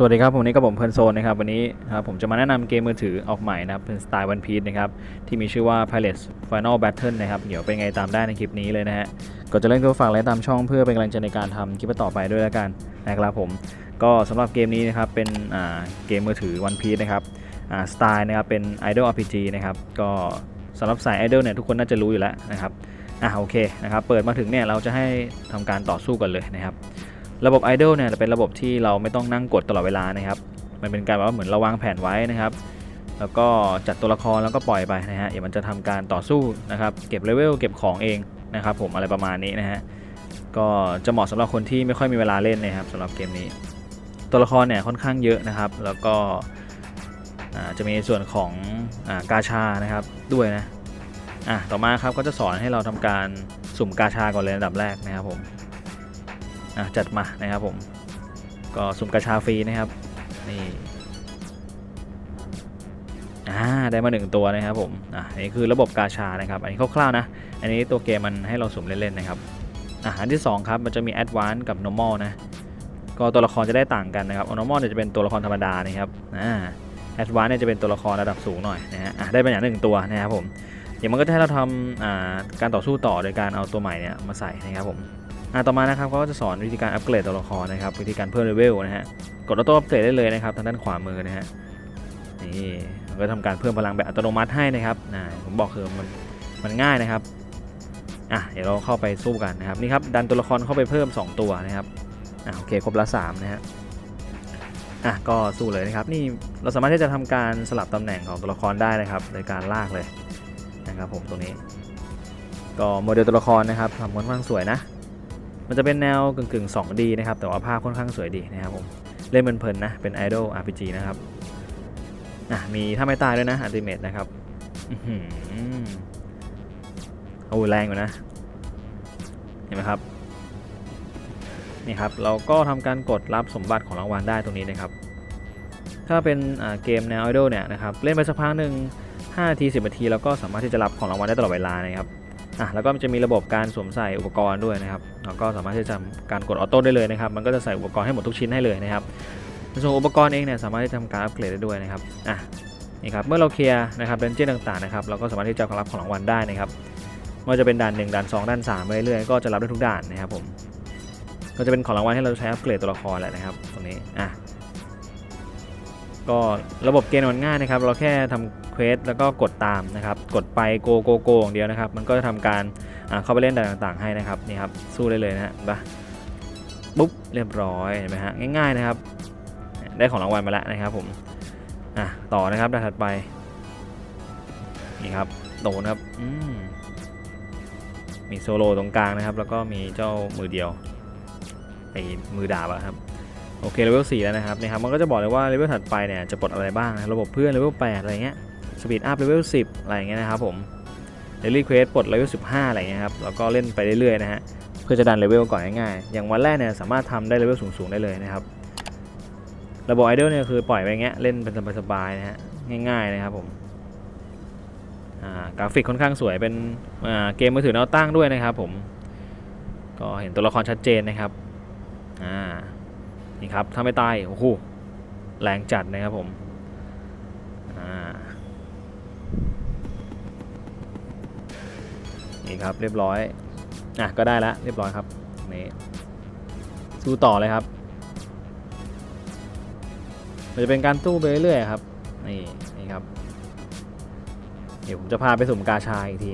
สวัสดีครับ ผมนี่กับผมเพลินโซนนะครับ วันนี้ครับผมจะมาแนะนำเกมมือถือออกใหม่นะครับ เป็นสไตล์วันพี e นะครับ ที่มีชื่อว่า Pirates Final Battle นะครับ เดี๋ยวเป็นไงตามได้ในคลิปนี้เลยนะฮะก็จะเล่นก็ฝากไลค์ตามช่องเพื่อเป็นกำลังใจในการทำคลิปต่อไปด้วยแล้วกันนะครับผม ก็สำหรับเกมนี้นะครับ เป็นเกมมือถือ One Piece นะครับสไตล์นะครับ เป็น Idol RPG นะครับ ก็สำหรับสาย Idol เนี่ยทุกคนน่าจะรู้อยู่แล้วนะครับ อะโอเคนะครับ เปิดมาถึงเนี่ยเราจะให้ทำการต่อสู้กันเลยนะครับ ระบบ Idle เนี่ยเป็นระบบที่เราไม่ต้องนั่งกดตลอดเวลานะครับ มันเป็นการแบบว่าเหมือนเราวางแผนไว้นะครับ แล้วก็จัดตัวละครแล้วก็ปล่อยไปนะฮะเดี๋ยวมันจะทำการต่อสู้นะครับ เก็บเลเวลเก็บของเองนะครับ ผมอะไรประมาณนี้นะฮะก็จะเหมาะสำหรับคนที่ไม่ค่อยมีเวลาเล่นนะครับสำหรับเกมนี้ ตัวละครเนี่ยค่อนข้างเยอะนะครับ แล้วก็จะมีส่วนของอากาชานะครับด้วยนะอะต่อมาครับก็จะสอนให้เราทำการสุ่มกาชาก่อนเลยอันดับแรกนะครับผม อะจัดมานะครับผม ก็สุ่มกระชาฟรีนะครับ นี่อ่าได้มาหนึ่งตัวนะครับผม อะอันนี้คือระบบกาชานะครับ อันนี้คร่าวๆนะ อันนี้ตัวเกมมันให้เราสุ่มเล่นๆนะครับ อะอันที่สองครับมันจะมี Advance กับ Normal นะ ก็ตัวละครจะได้ต่างกันนะครับ Normal เนี่ยจะเป็นตัวละครธรรมดานะครับ อ่า Advance เนี่ยจะเป็นตัวละครระดับสูงหน่อยนะฮะ อะได้มาอย่างหนึ่งตัวนะครับผมเดี๋ยวมันก็จะให้เราทำการต่อสู้ต่อโดยการเอาตัวใหม่เนี่ยมาใส่นะครับผม อะต่อมานะครับเขาก็จะสอนวิธีการอัปเกรดตัวละครนะครับวิธีการเพิ่มเลเวลนะฮะกดออโต้อัปเกรดได้เลยนะครับทางด้านขวามือนะฮะนี่มันก็ทำการเพิ่มพลังแบบอัตโนมัติให้นะครับนะผมบอกคือมันมันง่ายนะครับอะเดี๋ยวเราเข้าไปสู้กันนะครับนี่ครับดันตัวละครเข้าไปเพิ่ม 2 ตัวนะครับอะโอเคครบละ3นะฮะอะก็สู้เลยนะครับนี่เราสามารถที่จะทำการสลับตำแหน่งของตัวละครได้นะครับโดยการลากเลยนะครับผมตรงนี้ ก็โมเดลตัวละครนะครับทำค่อนข้างสวยนะ มันจะเป็นแนวกึ่งกึ่ง 2D นะครับ แต่ว่าภาพค่อนข้างสวยดีนะครับผม เล่นเพลินๆนะ เป็น Idol RPG นะครับอะมีท่าไม่ตายด้วยนะ Ultimate นะครับอือหือโอ้แรงอยู่นะ เห็นไหมครับนี่ครับ เราก็ทำการกดรับสมบัติของรางวัลได้ตรงนี้นะครับ ถ้าเป็นเกมแนว Idol เนี่ยนะครับ เล่นไปสักพักหนึ่ง5นาที10นาที แล้วก็สามารถที่จะรับของรางวัลได้ตลอดเวลานะครับ อะแล้วก็จะมีระบบการสวมใส่อุปกรณ์ด้วยนะครับแล้วก็สามารถที่จะทำการกดออโต้ได้เลยนะครับ มันก็จะใส่อุปกรณ์ให้หมดทุกชิ้นให้เลยนะครับในส่วนอุปกรณ์เองเนี่ยสามารถที่จะทำการอัปเกรดได้ด้วยนะครับอะนี่ครับเมื่อเราเคลียร์นะครับเดนเจี้ยนต่างๆนะครับเราก็สามารถที่จะรับของรางวัลได้นะครับไม่ว่าจะเป็นด่าน1ด่าน2ด่าน3ไปเรื่อยๆก็จะรับได้ทุกด่านนะครับผมก็จะเป็นของรางวัลให้เราใช้อัปเกรดตัวละครแหละนะครับตรงนี้อะก็ระบบเกณฑ์มันง่ายนะครับ เราแค่ทำ เควสแล้วก็กดตามนะครับ กดไปโกโกโกอย่างเดียวนะครับ มันก็จะทำการเข้าไปเล่นด่านต่างๆให้นะครับนี่ครับสู้ได้เลยนะฮะปะปุ๊บเรียบร้อยเห็นไหมฮะง่ายๆนะครับ ได้ของรางวัลมาแล้วนะครับผมอะต่อนะครับด่านถัดไปนี่ครับโดนครับอืมมีโซโลตรงกลางนะครับ แล้วก็มีเจ้ามือเดียวไอ้มือดาบอะครับโอเคเลเวล4แล้วนะครับนี่ครับ มันก็จะบอกเลยว่าเลเวลถัดไปเนี่ยจะปลดอะไรบ้างนะระบบเพื่อนเลเวล8อะไรเงี้ย สปีดอัพเลเวล10 อะไรอย่างเงี้ยนะครับผมเดลี่เควสปลดเลเวล15 อะไรเงี้ยครับ แล้วก็เล่นไปเรื่อยๆนะฮะ เพื่อจะดันเลเวลก่อนง่ายๆ อย่างวันแรกเนี่ยสามารถทำได้เลเวลสูงๆ ได้เลยนะครับ ระบบไอเดลเนี่ยคือปล่อยไปอย่างเงี้ยเล่นเป็นสบายๆนะฮะ ง่ายๆนะครับผมกราฟิกค่อนข้างสวยเป็นเกมมือถือแนวตั้งด้วยนะครับผม ก็เห็นตัวละครชัดเจนนะครับ อ่า นี่ครับ ถ้าไม่ตาย โอ้โห แรงจัดนะครับผม อ่า นี่ครับเรียบร้อยอะก็ได้แล้วเรียบร้อยครับนี่สู้ต่อเลยครับมันจะเป็นการตู้ไปเรื่อยๆครับนี่นี่ครับเดี๋ยวผมจะพาไปสุ่มกาชาอีกที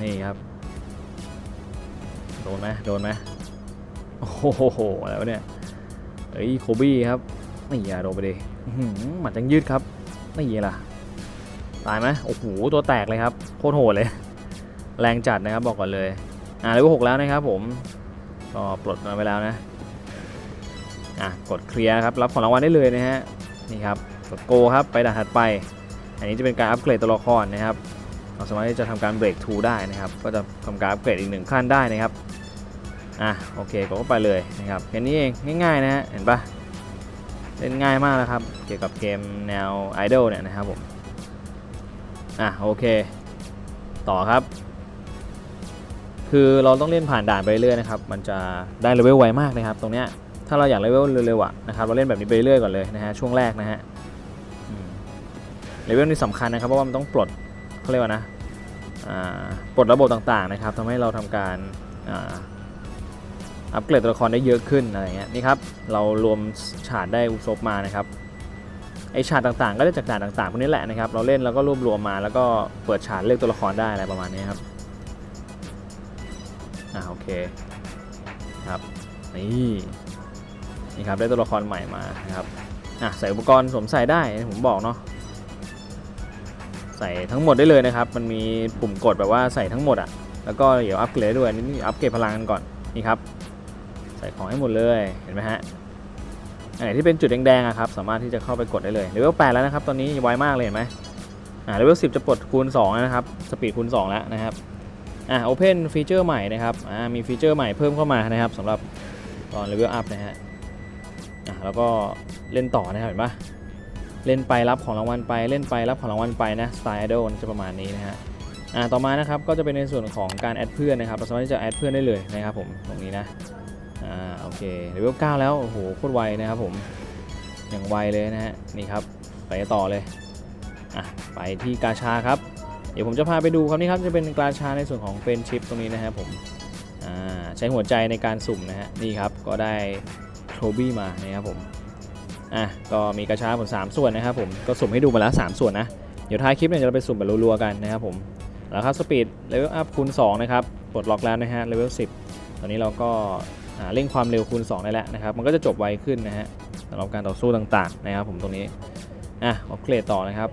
นี่ครับโดนไหมโดนไหมโอ้โหอะไรวะเนี่ยเฮ้ยโคบี้ครับนี่อย่าโดนไปดิอื้อหือหมัดจังยืดครับนี่ล่ะตายไหมโอ้โหตัวแตกเลยครับโคตรโหดเลย แรงจัดนะครับบอกก่อนเลย อ่าเลเวลหกแล้วนะครับผม ก็ปลดมาไปแล้วนะ อะกดเคลียร์ครับ รับของรางวัลได้เลยนะฮะ นี่ครับ กดโกครับ ไปด่านถัดไป อันนี้จะเป็นการอัปเกรดตัวละครนะครับ เราสามารถที่จะทำการเบรกทูได้นะครับ ก็จะทำการอัปเกรดอีกหนึ่งขั้นได้นะครับ อะโอเคก็ไปเลยนะครับแค่นี้เองง่ายๆนะฮะ เห็นปะเล่นง่ายมากนะครับ เกี่ยวกับเกมแนว Idol เนี่ยนะครับผม อะโอเค ต่อครับ คือเราต้องเล่นผ่านด่านไปเรื่อยนะครับ มันจะได้เลเวลไวมากนะครับ ตรงเนี้ย ถ้าเราอยากเลเวลเร็วๆอะนะครับ เราเล่นแบบนี้ไปเรื่อยก่อนเลยนะฮะ ช่วงแรกนะฮะเลเวลนี่สำคัญนะครับ เพราะว่ามันต้องปลดเขาเรียกว่านะปลดระบบต่างๆนะครับทำให้เราทำการอัปเกรดตัวละครได้เยอะขึ้นอะไรเงี้ย นี่ครับ เรารวมฉากได้อุซบมานะครับ ไอฉากต่างๆ ก็ได้จากด่านต่างๆพวกนี้แหละนะครับ เราเล่นแล้วก็รวบรวมมาแล้วก็เปิดฉากเลือกตัวละครได้อะไรประมาณนี้ครับ อ่าโอเคครับนี่นี่ครับได้ตัวละครใหม่มานะครับอะใส่อุปกรณ์สวมใส่ได้ผมบอกเนาะใส่ทั้งหมดได้เลยนะครับ มันมีปุ่มกดแบบว่าใส่ทั้งหมดอะแล้วก็เดี๋ยวอัปเกรดด้วยนี่อัปเกรดพลังกันก่อนนี่ครับ ใส่ของให้หมดเลยเห็นไหมฮะอันไหนที่เป็นจุดแดงๆอะครับสามารถที่จะเข้าไปกดได้เลยเลเวล8แล้วนะครับ ตอนนี้ไวมากเลยเห็นไหมอ่าเลเวล10จะปลดคูณ2นะครับสปีดคูณ2แล้วนะครับ อ่าโอเพนฟีเจอร์ใหม่นะครับอ่ามีฟีเจอร์ใหม่เพิ่มเข้ามานะครับสำหรับตอนเลเวลอัพนะฮะอ่าแล้วก็เล่นต่อนะครับเห็นปะเล่นไปรับของรางวัลไปเล่นไปรับของรางวัลไปนะสไตล์ไอดอลจะประมาณนี้นะฮะอ่าต่อมานะครับก็จะเป็นในส่วนของการแอดเพื่อนนะครับเราสามารถที่จะแอดเพื่อนได้เลยนะครับผมตรงนี้นะอ่าโอเคเลเวล9แล้วโอ้โหโคตรไวนะครับผมอย่างไวเลยนะฮะนี่ครับไปต่อเลยอะไปที่กาชาครับ เดี๋ยวผมจะพาไปดูครับนี่ครับจะเป็นกราชาในส่วนของเป็นชิปตรงนี้นะครับผมใช้หัวใจในการสุ่มนะฮะนี่ครับก็ได้โทบี้มานะครับผมอะก็มีกาชาผมสามส่วนนะครับผมก็สุ่มให้ดูมาแล้ว 3 ส่วนนะ เดี๋ยวท้ายคลิปเนี่ยจะไปสุ่มแบบรัวๆกันนะครับผมแล้วครับสปีดเลเวลอัพคูณ2นะครับปลดล็อกแล้วนะฮะเลเวล10 ตอนนี้เราก็าเร่งความเร็วคูณ 2 ได้แล้วนะครับ มันก็จะจบไวขึ้นนะฮะสำหรับการต่อสู้ต่างๆนะครับผมตรงนี้อะอัปเกรดต่อนะครับ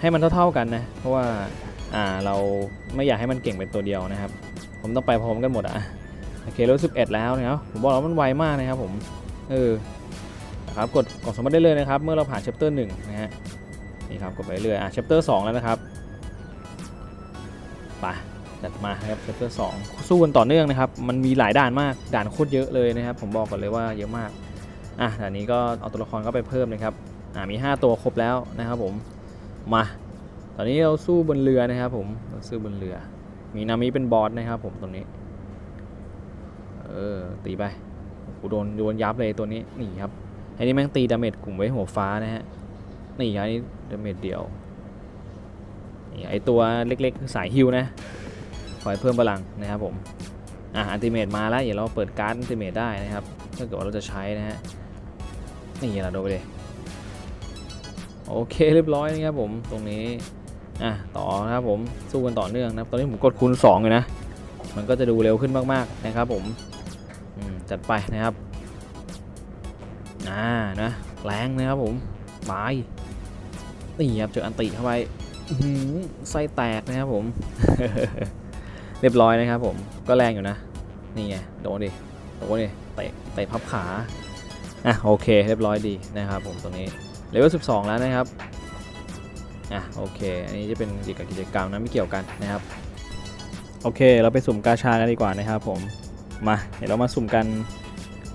ให้มันเท่าๆกันนะ เพราะว่า อ่าเราไม่อยากให้มันเก่งเป็นตัวเดียวนะครับ ผมต้องไปพร้อมกันหมดอะโอเคเลเวล11แล้วนะครับผมบอกแล้วมันไวมากนะครับผมเออนะครับกดกล่องสมบัติได้เลยนะครับ เมื่อเราผ่าน chapter 1นะฮะนี่ครับกดไปเรื่อยอะ chapter 2แล้วนะครับไปจัดมาครับเชปเตอร์สองสู้กันต่อเนื่องนะครับ มันมีหลายด่านมากด่านโคตรเยอะเลยนะครับ ผมบอกก่อนเลยว่าเยอะมากอะด่านนี้ก็เอาตัวละครเข้าไปเพิ่มนะครับอ่ามี 5 ตัวครบแล้วนะครับผมมา ตอนนี้เราสู้บนเรือนะครับผมเราสู้บนเรือ มีนามิเป็นบอสนะครับผมตรงนี้ เออตีไปโอ้โหโดนโดนยับเลยตัวนี้นี่ครับไอ้นี่แม่งตีดาเมจกลุ่มไว้หัวฟ้านะฮะนี่ครับอันนี้ดาเมจเดียวนี่ไอตัวเล็กๆสายฮิวนะคอยเพิ่มพลังนะครับผมอะอันติเมตมาแล้วเดี๋ยวเราเปิดการ์ดอันติเมตได้นะครับถ้าเกิดว่าเราจะใช้นะฮะนี่เราโดนไปเลยโอเคเรียบร้อยนะครับผมตรงนี้ อะต่อนะครับผมสู้กันต่อเนื่องนะครับตอนนี้ผมกดคูณ2อยู่นะ มันก็จะดูเร็วขึ้นมากๆนะครับผมอืมจัดไปนะครับอ่านะแรงนะครับผมบายนี่ครับเจออันติเข้าไปหือไส้แตกนะครับผม เรียบร้อยนะครับผมก็แรงอยู่นะ นี่ไงโดนดิโดนดิเตะเตะพับขาอะโอเคเรียบร้อยดีนะครับผมตรงนี้เลเวล12 แล้วนะครับ อะโอเค อันนี้จะเป็นเกี่ยวกับกิจกรรมนะไม่เกี่ยวกันนะครับ โอเค เราไปสุ่มกาชากันดีกว่านะครับผม มาเดี๋ยวเรามาสุ่มกัน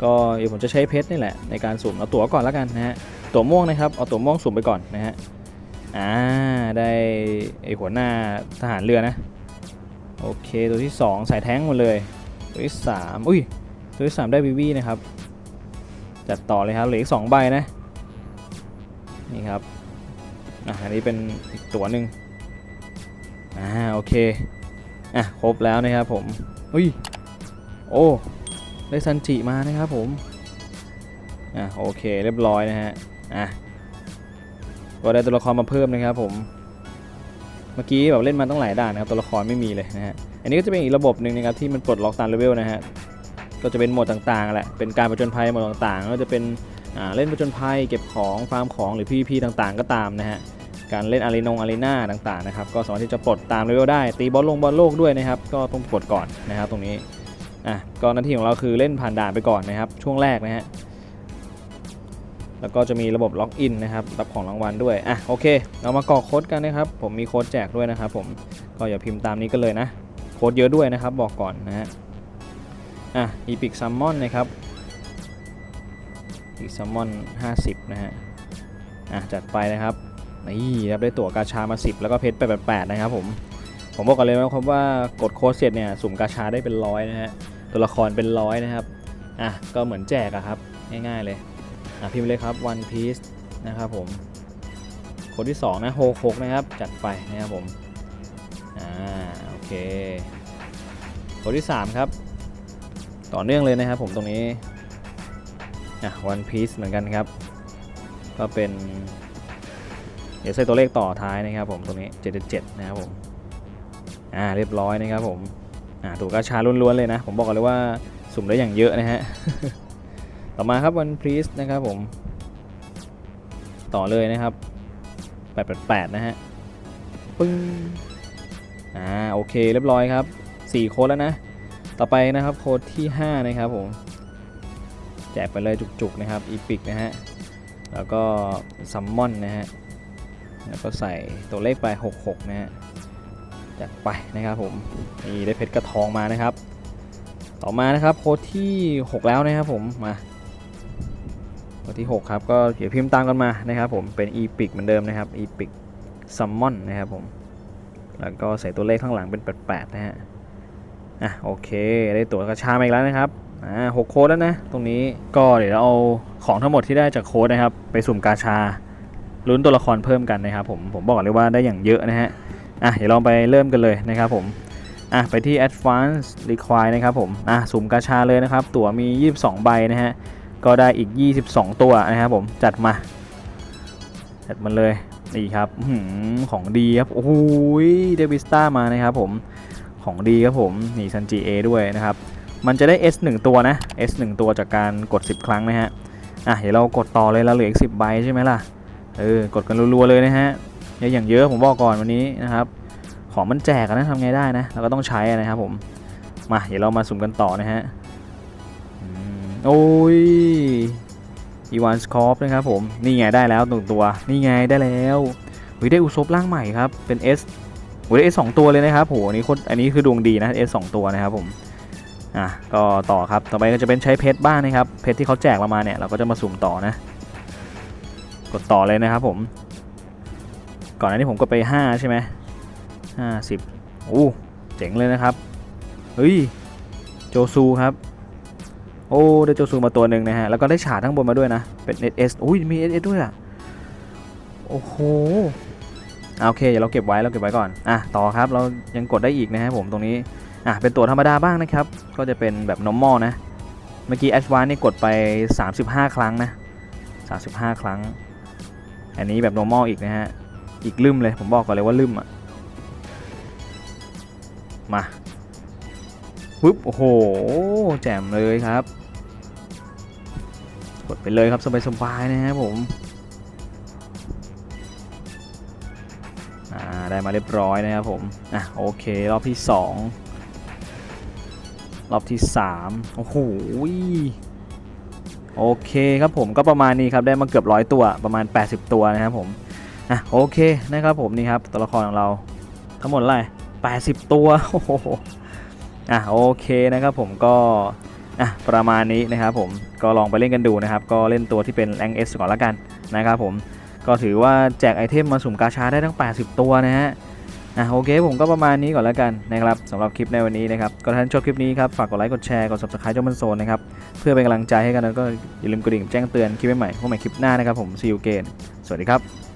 ก็เดี๋ยวผมจะใช้เพชรนี่แหละในการสุ่มเอาตั๋วก่อนแล้วกันนะฮะ ตั๋วม่วงนะครับเอาตั๋วม่วงสุ่มไปก่อนนะฮะ อ่าได้ไอหัวหน้าทหารเรือนะ โอเคตัวที่2ใส่แท้งหมดเลย ตัวที่ 3 อุ้ย ตัวที่ 3 ได้วิวีนะครับ จัดต่อเลยครับเหลืออีก2ใบนะ นี่ครับ อะอันนี้เป็นอีกตัวหนึ่งอ่าโอเคอะครบแล้วนะครับผมอุ้ยโอ้ได้ซันจิมานะครับผมอะโอเคเรียบร้อยนะฮะอะก็ได้ตัวละครมาเพิ่มนะครับผมเมื่อกี้แบบเล่นมาตั้งหลายด่านนะครับตัวละครไม่มีเลยนะฮะอันนี้ก็จะเป็นอีกระบบหนึ่งนะครับที่มันปลดล็อกตามเลเวลนะฮะก็จะเป็นโหมดต่างๆแหละเป็นการประจนภัยโหมดต่างๆก็จะเป็น เล่นประจนภัยเก็บของฟาร์มของหรือ PVP ต่างๆ ก็ตามนะฮะการเล่นอารีนงอารีนาต่างๆนะครับก็สามารถที่จะปลดตามเลเวลได้ตีบอลลงบอลโลกด้วยนะครับก็ต้องปลดก่อนนะครับตรงนี้อะก็หน้าที่ของเราคือเล่นผ่านด่านไปก่อนนะครับช่วงแรกนะฮะแล้วก็จะมีระบบล็อกอินนะครับรับของรางวัลด้วยอะโอเค เรามากรอกโค้ดกันนะครับผมมีโค้ดแจกด้วยนะครับผมก็อย่าพิมพ์ตามนี้กันเลยนะโค้ดเยอะด้วยนะครับบอกก่อนนะฮะอะ Epic Summon นะครับ Epic Summon 50 นะฮะ อะ จัดไปนะครับ นี่ครับได้ตั๋วกาชามา 10 แล้วก็เพชรไป88 นะครับผม ผมบอกกันเลยนะครับว่ากดโค้ดเสร็จเนี่ยสุ่มกาชาได้เป็นร้อยนะฮะ ตัวละครเป็นร้อยนะครับ อะ ก็เหมือนแจกอะครับ ง่ายๆเลย อะ พิมพ์เลยครับ One Piece นะครับผมโค้ดที่ 2 นะ6 6นะครับ จัดไปนะครับผม อ่า โอเคโค้ดที่ 3 ครับ ต่อเนื่องเลยนะครับผมตรงนี้ อะ One Piece เหมือนกันครับ ก็เป็น เดี๋ยวใส่ตัวเลขต่อท้ายนะครับผมตรงนี้ 77 นะครับผม อ่าเรียบร้อยนะครับผม อ่าถูกกระชาล้วนๆเลยนะ ผมบอกเลยว่าสุ่มได้อย่างเยอะนะฮะ ต่อมาครับ One Piece นะครับผม ต่อเลยนะครับ 888 นะฮะ ปึ้ง อ่าโอเคเรียบร้อยครับ 4 โค้ดแล้วนะ ต่อไปนะครับโค้ดที่ 5 นะครับผม แจกไปเลยจุกๆนะครับอีพิกนะฮะแล้วก็ซัมมอนนะฮะแล้วก็ใส่ตัวเลขไป 66 นะฮะจัดไปนะครับผมนี่ได้เพชรกระทองมานะครับ ต่อมานะครับโค้ดที่ 6 แล้วนะครับผมมาโค้ดที่ 6 ครับก็เดี๋ยวพิมพ์ตามกันมานะครับผมเป็น e p i c เหมือนเดิมนะครับ e p i c summon นะครับผมแล้วก็ใส่ตัวเลขข้างหลังเป็น 88 นะฮะอะโอเค ได้ตัวกระชามาอีกแล้วนะครับ อ่าหกโค้ดแล้วนะ ตรงนี้ก็เดี๋ยวเราเอาของทั้งหมดที่ได้จากโค้ดนะครับ ไปสุ่มกาชาลุ้นตัวละครเพิ่มกันนะครับผมผมบอกเลยว่าได้อย่างเยอะนะฮะอะเดี๋ยวเราไปเริ่มกันเลยนะครับผมอะไปที่ advanced require นะครับผมอะสุ่มกาชาเลยนะครับ ตั๋วมี 22 ใบนะฮะก็ได้อีก 22 ตัวนะครับผมจัดมา จัดมาเลยนี่ครับหือของดีครับโอ้โหเดวิสต้ามานะครับผมของดีครับผมนี่ซันจีเอด้วยนะครับ มันจะได้ S 1ตัวนะ S 1ตัวจากการกด 10 ครั้งนะฮะ อะเดี๋ยวเรากดต่อเลยเราเหลืออีก10ใบใช่ไหมล่ะ เออกดกันรัวๆเลยนะฮะเยอะอย่างเยอะผมบอกก่อนวันนี้นะครับ ของมันแจกอะนะทำไงได้นะเราก็ต้องใช้นะครับผม มาเดี๋ยวเรามาสุ่มกันต่อนะฮะอืมโอ้ยอีวานสคอปนะครับผม นี่ไงได้แล้วหนึ่งตัว นี่ไงได้แล้ววิได้อุซบร่างใหม่ครับ เป็น S โอ้ยได้ S สองตัวเลยนะครับโหอันนี้โคตรอันนี้คือดวงดีนะ S สองตัวนะครับผม อะก็ต่อครับต่อไปก็จะเป็นใช้เพชรบ้างนะครับเพชรที่เขาแจกเรามาเนี่ยเราก็จะมาสุ่มต่อนะ กดต่อเลยนะครับผม ก่อนหน้านี้ผมกดไป 5 ใช่ไหมห้าสิบโอ้เจ๋งเลยนะครับเฮ้ยโจซูครับโอ้ได้โจซูมาตัวหนึ่งนะฮะแล้วก็ได้ฉาดทั้งบนมาด้วยนะเป็น SS อุ้ยมี SS ด้วยอะโอ้โหโอเคเดี๋ยวเราเก็บไว้เราเก็บไว้ก่อนอะต่อครับเรายังกดได้อีกนะฮะผมตรงนี้ อะเป็นตัวธรรมดาบ้างนะครับ ก็จะเป็นแบบ normal นะ เมื่อกี้ advance นี่กดไป 35 ครั้งนะ 35 ครั้ง อันนี้แบบ normal อีกนะฮะ อีกลืมเลย ผมบอกก่อนเลยว่าลืมอะ มาปึ๊บ โอ้โห แจ่มเลยครับ กดไปเลยครับสบายๆนะครับผมอ่าได้มาเรียบร้อยนะครับผม อะโอเค รอบที่ 2 รอบที่3โอ้โหโอเคครับผมก็ประมาณนี้ครับได้มาเกือบร้อยตัวประมาณ 80 ตัวนะครับผมอะโอเคนะครับผมนี่ครับตัวละครของเราทั้งหมดอะไร80 ตัวโอ้โหอะโอเคนะครับผมก็อะประมาณนี้นะครับผมก็ลองไปเล่นกันดูนะครับ ก็เล่นตัวที่เป็นแรงเอสก่อนละกันนะครับผมก็ถือว่าแจกไอเทมมาสุ่มกาชาได้ทั้ง 80 ตัวนะฮะ อะโอเคผมก็ประมาณนี้ก่อนแล้วกันนะครับสำหรับคลิปในวันนี้นะครับก็ท่านชอบคลิปนี้ครับฝากกดไลค์กดแชร์กด subscribe จอมันโซนนะครับเพื่อเป็นกำลังใจให้กันแล้วก็อย่าลืมกดดิ่งแจ้งเตือนคลิปใหม่ๆพบใหม่คลิปหน้านะครับผมซีอูเกนสวัสดีครับ